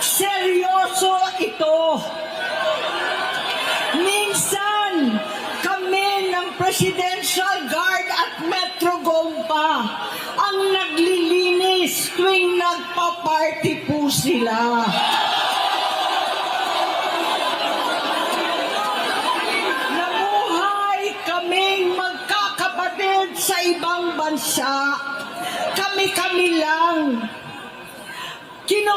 Seryoso ito. Minsan, kami ng Presidential Guard at Metro Gompa ang naglilinis tuwing nagpa-party po sila. Nabuhay kaming magkakapatid sa ibang bansa. Kami-kami lang.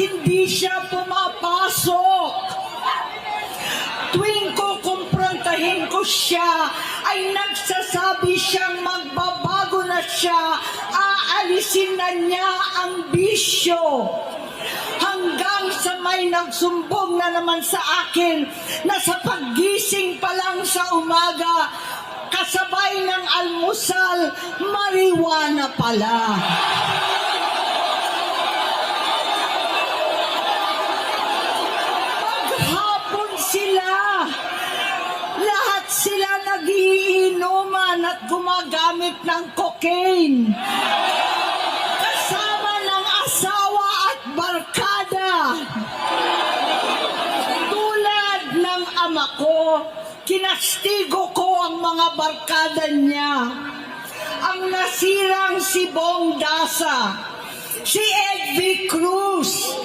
Hindi siya pumapasok. Tuwing ko kumprontahin ko siya, ay nagsasabi siyang magbabago na siya, aalisin na niya ang bisyo. Hanggang sa may nagsumbong na naman sa akin na sa paggising pa lang sa umaga, kasabay ng almusal, mariwana pala. Maghapon sila. Lahat sila nagiinuman at gumagamit ng cocaine. Kasama ng asawa at barkada. Tulad ng ama ko, kinastigo ko ang mga barkada niya. Ang nasirang si Bong Dasa, si Edvi Cruz,